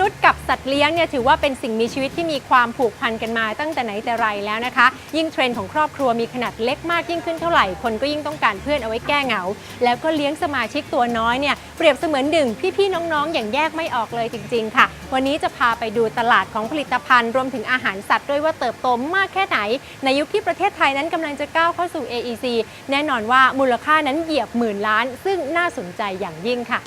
นุษย์กับสัตว์เลี้ยงเนี่ยถือว่าเป็นสิ่งมีชีวิตที่มีความผูกพันกันมาตั้งแต่ไหนแต่ไรแล้วนะคะ ยิ่งเทรนด์ของครอบครัวมีขนาดเล็กมากยิ่งขึ้นเท่าไหร่คนก็ยิ่งต้องการเพื่อนเอาไว้แก้เหงา แล้วก็เลี้ยงสมาชิกตัวน้อยเนี่ยเปรียบเสมือนดึงพี่ๆน้องๆ อย่างแยกไม่ออกเลยจริง ๆ ค่ะ วันนี้จะพาไปดูตลาดของผลิตภัณฑ์ รวมถึงอาหารสัตว์ด้วยว่าเติบโตมากแค่ไหน ในยุคที่ประเทศไทยนั้นกำลังจะก้าวเข้าสู่ AEC แน่นอนว่ามูลค่านั้นเหยียบหมื่นล้าน ซึ่งน่าสนใจอย่างยิ่งค่ะ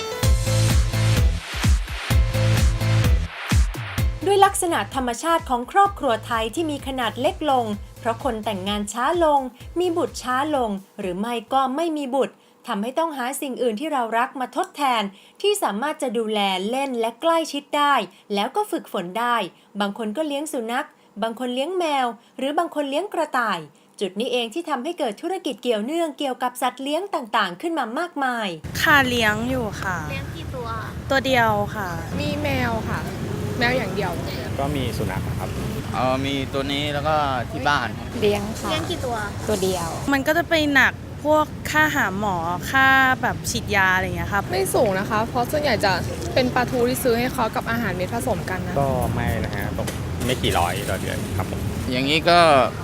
ด้วยลักษณะธรรมชาติของครอบครัวไทยที่มีขนาดเล็กลง เพราะคนแต่งงานช้าลง มีบุตรช้าลง หรือไม่ก็ไม่มีบุตรทำให้ต้องหาสิ่งอื่นที่เรารักมาทดแทน ที่สามารถจะดูแลเล่นและใกล้ชิดได้ แล้วก็ฝึกฝนได้ บางคนก็เลี้ยงสุนัข บางคนเลี้ยงแมว หรือบางคนเลี้ยงกระต่าย จุดนี้เองที่ทำให้เกิดธุรกิจเกี่ยวเนื่องเกี่ยวกับสัตว์เลี้ยงต่างๆ ขึ้นมามากมาย ค่ะเลี้ยงอยู่ค่ะ เลี้ยงกี่ตัว ตัวเดียวค่ะ มีแมวค่ะ แมวอย่างเดียว ก็มีสุนัขนะครับเออมีตัวนี้แล้วก็ที่บ้านครับเลี้ยงค่ะเลี้ยงกี่ตัวตัวเดียว มันก็จะไปหนักพวกค่าหาหมอค่าแบบฉีดยาอะไรอย่างเงี้ยครับ ไม่สูงนะคะ เพราะส่วนใหญ่จะเป็นปลาทูที่ซื้อให้เขากับอาหารเม็ดผสมกันนะก็ไม่นะฮะตกไม่กี่ร้อยต่อเดือนครับผมอย่างนี้ก็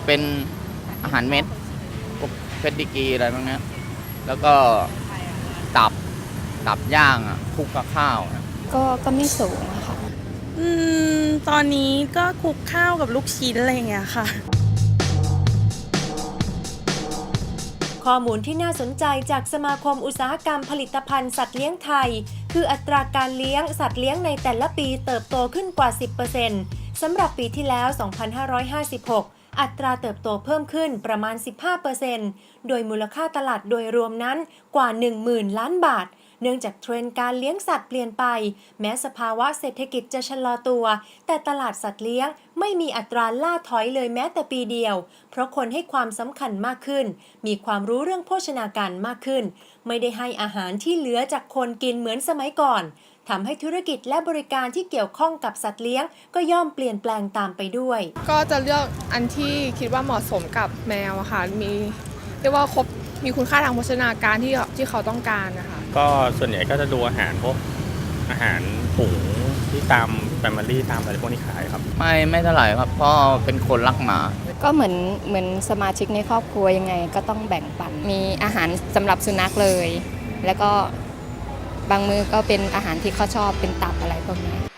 เป็นอาหารเม็ดพวกเพชรดิกีอะไรพวกเนี้ยแล้วก็ตับตับย่างอะคลุกกับข้าวนะก็ก็ไม่สูงอะค่ะ อืม ตอนนี้ก็คลุกข้าวกับลูกชิ้นอะไรอย่างเงี้ยค่ะ ข้อมูลที่น่าสนใจจากสมาคมอุตสาหกรรมผลิตภัณฑ์สัตว์เลี้ยงไทย คืออัตราการเลี้ยงสัตว์เลี้ยงในแต่ละปีเติบโตขึ้นกว่า 10%สำหรับปีที่แล้ว 2556อัตราเติบโตเพิ่มขึ้นประมาณ 15%โดยมูลค่าตลาดโดยรวมนั้นกว่า 10,000 ล้านบาท เนื่องจากเทรนด์การเลี้ยงสัตว์เปลี่ยนไป แม้สภาวะเศรษฐกิจจะชะลอตัว แต่ตลาดสัตว์เลี้ยงไม่มีอัตราล่าถอยเลยแม้แต่ปีเดียว เพราะคนให้ความสำคัญมากขึ้น มีความรู้เรื่องโภชนาการมากขึ้น ไม่ได้ให้อาหารที่เหลือจากคนกินเหมือนสมัยก่อนทำให้ธุรกิจและบริการที่เกี่ยวข้องกับสัตว์เลี้ยง ก็ย่อมเปลี่ยนแปลงตามไปด้วย ก็จะเลือกอันที่คิดว่าเหมาะสมกับแมวค่ะ มีเรียกว่าครบมีคุณค่าทางโภชนาการที่ที่เขาต้องการนะคะ ก็ส่วนใหญ่ก็จะดูอาหารพวกอาหารถุงที่ตามแฟมิลี่ตามอะไรพวกนี้ขายครับ ไม่ไม่เท่าไหร่ครับเพราะเป็นคนรักหมา ก็เหมือนเหมือนสมาชิกในครอบครัวยังไง ก็ต้องแบ่งปันมีอาหารสำหรับสุนัขเลย แล้วก็บางมือก็เป็นอาหารที่เขาชอบเป็นตับอะไรพวกนี้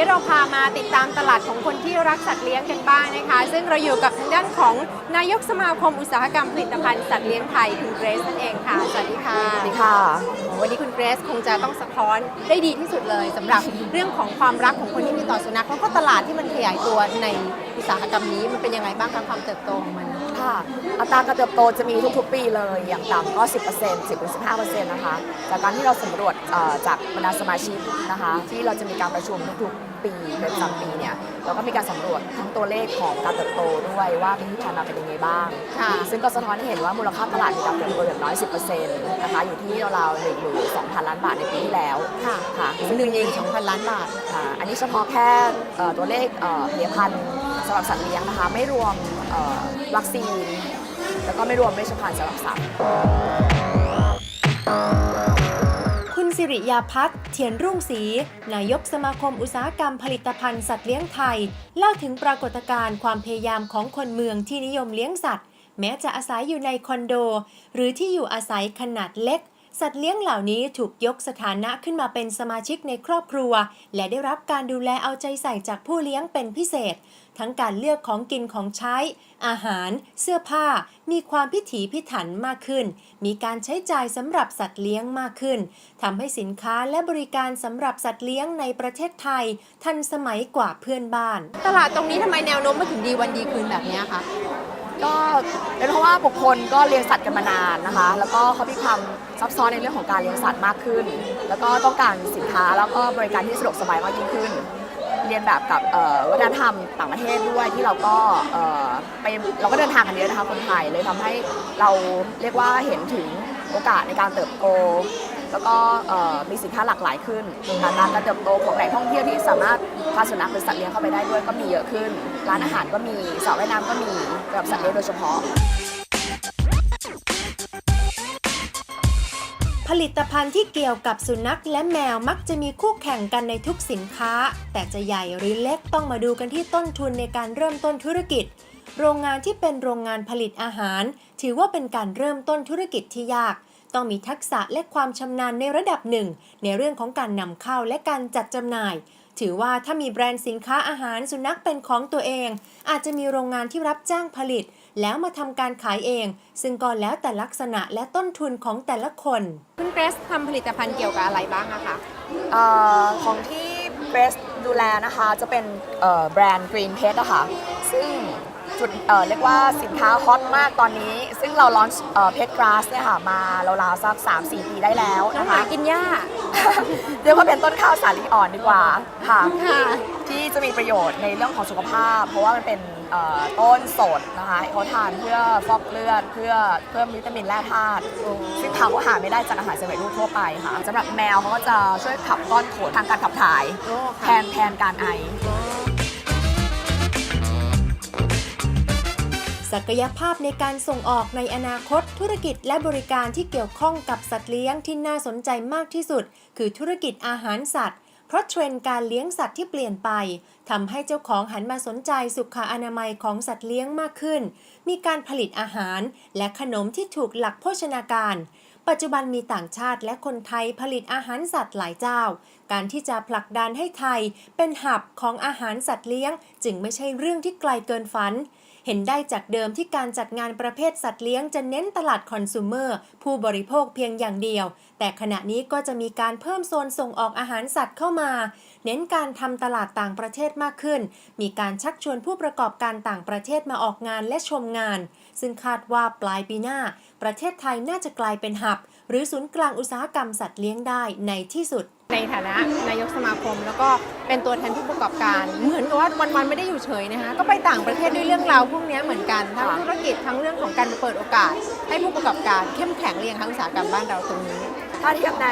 นนี้เราพามาติดตามตลาดของคนที่รักสัตว์เลี้ยงกันบ้างนะคะ ซึ่งเราอยู่กับทางด้านของนายกสมาคมอุตสาหกรรมผลิตภัณฑ์สัตว์เลี้ยงไทยคุณเกรซนั่นเองค่ะสวัสดีค่ะสวัสดีค่ะ วันนี้คุณเกรซคงจะต้องสะท้อนได้ดีที่สุดเลยสำหรับเรื่องของความรักของคนที่มีต่อสุนัขแล้วก็ตลาดที่มันขยายตัวใน อุตสาหกรรมนี้มันเป็นยังไงบ้างคะความเติบโตของมัน ค่ะ อัตราการเติบโตจะมีทุกๆ ปีเลย อย่างต่ำก็ 10% 10-15%นะคะ จากการที่เราสำรวจเอ่อจากบรรดาสมาชิกนะคะ ที่เราจะมีการประชุมทุกๆ ปีเป็นประจำปีเนี่ย เราก็มีการสำรวจทั้งตัวเลขของการเติบโตด้วยว่าปีที่ผ่านมาเป็นยังไงบ้าง ค่ะ ซึ่งก็สะท้อนให้เห็นว่ามูลค่าตลาดมีการเติบโตอย่างน้อย 10%นะคะ อยู่ที่ราวๆ12,000ล้านบาทในปีที่แล้ว ค่ะค่ะ หนึ่งหนึ่งสองพันล้านบาท ค่ะอันนี้เฉพาะแค่เอ่อตัวเลขเอ่อผลิตภัณฑ์สำหรับสัตว์เลี้ยงนะคะ ไม่รวมวัคซีน แล้วก็ไม่รวมเวชภัณฑ์สำหรับสัตว์ คุณสิริยาพัฒน์เทียนรุ่งศรีนายกสมาคมอุตสาหกรรมผลิตภัณฑ์สัตว์เลี้ยงไทย เล่าถึงปรากฏการณ์ความพยายามของคนเมืองที่นิยมเลี้ยงสัตว์ แม้จะอาศัยอยู่ในคอนโด หรือที่อยู่อาศัยขนาดเล็กสัตว์เลี้ยงเหล่านี้ถูกยกสถานะขึ้นมาเป็นสมาชิกในครอบครัว และได้รับการดูแลเอาใจใส่จากผู้เลี้ยงเป็นพิเศษ ทั้งการเลือกของกินของใช้ อาหาร เสื้อผ้า มีความพิถีพิถันมากขึ้น มีการใช้จ่ายสำหรับสัตว์เลี้ยงมากขึ้นทำให้สินค้าและบริการสำหรับสัตว์เลี้ยงในประเทศไทย ทันสมัยกว่าเพื่อนบ้าน ตลาดตรงนี้ทำไมแนวโน้มมาถึงดีวันดีคืนแบบนี้คะก็เป็นเพราะว่าบุคคลก็เลี้ยงสัตว์กันมานานนะคะ แล้วก็เขามีความซับซ้อนในเรื่องของการเลี้ยงสัตว์มากขึ้น แล้วก็ต้องการสินค้าแล้วก็บริการที่สะดวกสบายมากยิ่งขึ้น เรียนแบบกับวัฒนธรรมต่างประเทศด้วยที่เราก็ไปเราก็เดินทางกันเยอะนะคะคนไทยเลยทำให้เราเรียกว่าเห็นถึงโอกาสในการเติบโต แล้วก็มีสินค้าหลากหลายขึ้นค่ะการการเติบโตของแหล่งท่องเที่ยวที่สามารถพาสุนัขหรือสัตว์เลี้ยงเข้าไปได้ด้วยก็มีเยอะขึ้น ร้านอาหารก็มีสระว่ายน้ำก็มีสำหรับสัตว์เลี้ยงโดยเฉพาะ ผลิตภัณฑ์ที่เกี่ยวกับสุนัขและแมวมักจะมีคู่แข่งกันในทุกสินค้า แต่จะใหญ่หรือเล็กต้องมาดูกันที่ต้นทุนในการเริ่มต้นธุรกิจ โรงงานที่เป็นโรงงานผลิตอาหาร ถือว่าเป็นการเริ่มต้นธุรกิจที่ยาก ต้องมีทักษะและความชำนาญในระดับหนึ่ง ในเรื่องของการนำเข้าและการจัดจำหน่าย ถือว่าถ้ามีแบรนด์สินค้าอาหารสุนัขเป็นของตัวเอง อาจจะมีโรงงานที่รับจ้างผลิต แล้วมาทำการขายเอง ซึ่งก็แล้วแต่ลักษณะและต้นทุนของแต่ละคน คุณเกรซทำผลิตภัณฑ์เกี่ยวกับอะไรบ้างอะคะเอ่อของที่เบสดูแลนะคะจะเป็นเอ่อแบรนด์ Green Pet อะค่ะซึ่ง จุดเอ่อเรียกว่าสินค้าฮอตมากตอนนี้ ซึ่งเราลอนช์เพชรกราสเนี่ยค่ะมาราวๆสัก3-4 ปีได้แล้วน้องนะหมาคะ กินหญ้า เรียกว่าเป็นต้นข้าวสาลีอ่อนดีกว่าค่ะค่ะ ที่จะมีประโยชน์ในเรื่องของสุขภาพ เพราะว่ามันเป็นเอ่อต้นสดนะคะเขาทานเพื่อฟอกเลือดเพื่อเพิ่มวิตามินแร่ธาตุซึ่งเขาก็หาไม่ได้จากอาหารสำเร็จรูปทั่วไปค่ะสำหรับแมวเขาก็จะช่วยขับก้อนโถทางการขับถ่ายโอ้แทค่ะนแทนการไอ ศักยภาพในการส่งออกในอนาคต ธุรกิจและบริการที่เกี่ยวข้องกับสัตว์เลี้ยงที่น่าสนใจมากที่สุด คือธุรกิจอาหารสัตว์ เพราะเทรนด์การเลี้ยงสัตว์ที่เปลี่ยนไปทำให้เจ้าของหันมาสนใจสุขอนามัยของสัตว์เลี้ยงมากขึ้น มีการผลิตอาหารและขนมที่ถูกหลักโภชนาการปัจจุบันมีต่างชาติและคนไทยผลิตอาหารสัตว์หลายเจ้า การที่จะผลักดันให้ไทยเป็นหับของอาหารสัตว์เลี้ยง จึงไม่ใช่เรื่องที่ไกลเกินฝัน ห็นได้จากเดิมที่การจัดงานประเภทสัตว์เลี้ยงจะเน้นตลาดคอน sumer ผู้บริโภคเพียงอย่างเดียว แต่ขณะนี้ก็จะมีการเพิ่มโซนส่งออกอาหารสัตว์เข้ามา เน้นการทำตลาดต่างประเทศมากขึ้น มีการชักชวนผู้ประกอบการต่างประเทศมาออกงานและชมงาน ซึ่งคาดว่าปลายปีหน้า ประเทศไทยน่าจะกลายเป็นหับ หรือศูนย์กลางอุตสาหกรรมสัตว์เลี้ยงได้ในที่สุด ในฐานะนายกสมาคม แล้วก็เป็นตัวแทนผู้ประกอบการ เหมือนกับว่าวันๆไม่ได้อยู่เฉยนะคะก็ไปต่างประเทศด้วยเรื่องราวพวกนี้เหมือนกันทั้งธุรกิจทั้งเรื่องของการเปิดโอกาส ให้ผู้ประกอบการเข้มแข็งเรียงทั้งอุตสาหกรรมบ้านเราตรงนี้ ถ้าเทียบใน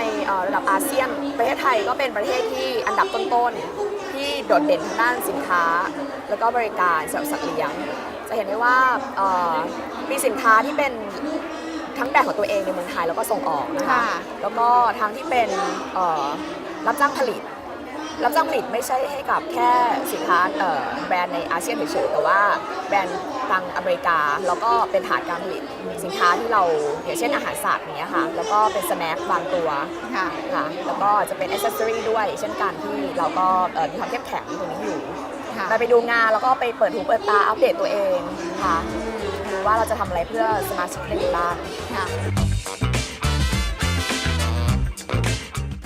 ระดับอาเซียนประเทศไทยก็เป็นประเทศที่อันดับต้นๆที่โดดเด่นทางด้านสินค้า แล้วก็บริการสำหรับสัตว์เลี้ยงจะเห็นได้ว่ามีสินค้าที่เป็น ทั้งแบรนด์ของตัวเองในเมืองไทยแล้วก็ส่งออกนะคะ ค่ะ แล้วก็ทางที่เป็นเอ่อรับจ้างผลิต รับจ้างผลิตไม่ใช่ให้กับแค่สินค้าเอ่อแบรนด์ในอาเซียนเฉยๆแต่ว่าแบรนด์ทางอเมริกา แล้วก็เป็นฐานการผลิตสินค้าที่เราอย่างเช่นอาหารสัตว์อย่างเนี้ยค่ะ แล้วก็เป็นสแน็คบางตัว ค่ะ ค่ะแล้วก็จะเป็นอ c เซสซอรีด้วย เช่นกันที่เราก็เอ่อมีความเข้มแข็งตรงนี้อยู่ค่ะเราไปดูงานแล้วก็ไปเปิดหูเปิดตาอัปเดตตัวเองค่ะ ดูว่าเราจะทำอะไรเพื่อสมาชิกได้บ้างค่ะ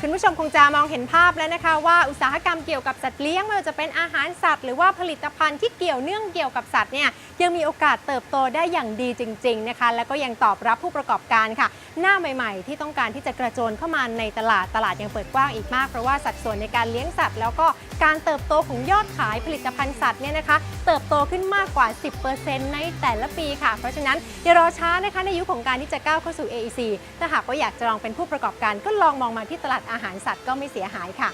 คุณผู้ชมคงจะมองเห็นภาพแล้วนะคะว่าอุตสาหกรรมเกี่ยวกับสัตว์เลี้ยงไม่ว่าจะเป็นอาหารสัตว์ หรือว่าผลิตภัณฑ์ที่เกี่ยวเนื่องเกี่ยวกับสัตว์เนี่ยยังมีโอกาสเติบโตได้อย่างดีจริง ๆนะคะ แล้วก็ยังตอบรับผู้ประกอบการค่ะ หน้าใหม่ๆ ที่ต้องการที่จะกระโจนเข้ามาในตลาดตลาดยังเปิดกว้างอีกมาก เพราะว่าสัดส่วนในการเลี้ยงสัตว์ แล้วก็การเติบโตของยอดขายผลิตภัณฑ์สัตว์เนี่ยนะคะ เติบโตขึ้นมากกว่า 10%ในแต่ละปีค่ะ เพราะฉะนั้นอย่ารอช้านะคะในยุคของการที่จะก้าวเข้าสู่ AEC ถ้าหากว่าอยากจะลองเป็นผู้ประกอบการก็ลองมองมาที่ตลาดอาหารสัตว์ก็ไม่เสียหายค่ะ